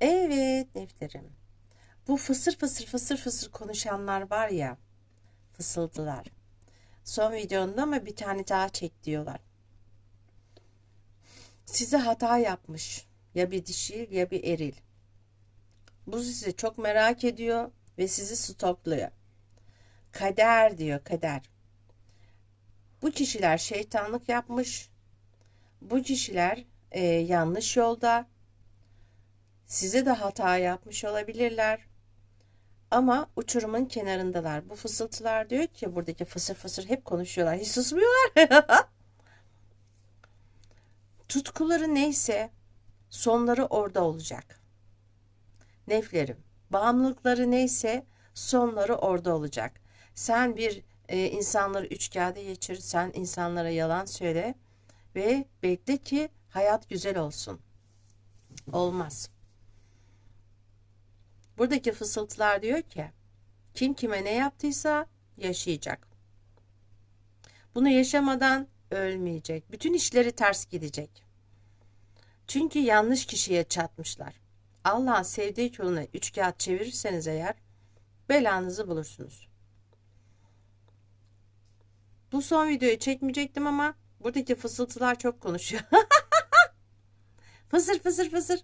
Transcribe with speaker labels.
Speaker 1: Evet neflerim. Bu fısır fısır fısır fısır konuşanlar var ya. Fısıldılar. Son videonda ama bir tane daha çek diyorlar. Size hata yapmış. Ya bir dişil ya bir eril. Bu sizi çok merak ediyor ve sizi stokluyor. Kader diyor kader. Bu kişiler şeytanlık yapmış. Bu kişiler e, yanlış yolda. Size de hata yapmış olabilirler. Ama uçurumun kenarındalar. Bu fısıltılar diyor ki buradaki fısır fısır hep konuşuyorlar. Hiç susmuyorlar. Tutkuları neyse sonları orada olacak. Neflerim, bağımlılıkları neyse sonları orada olacak. Sen bir e, insanları üç kağıda geçir, sen insanlara yalan söyle ve bekle ki hayat güzel olsun. Olmaz. Buradaki fısıltılar diyor ki kim kime ne yaptıysa yaşayacak. Bunu yaşamadan ölmeyecek. Bütün işleri ters gidecek. Çünkü yanlış kişiye çatmışlar. Allah'ın sevdiği yoluna üç kağıt çevirirseniz eğer belanızı bulursunuz. Bu son videoyu çekmeyecektim ama buradaki fısıltılar çok konuşuyor. fısır fısır fısır.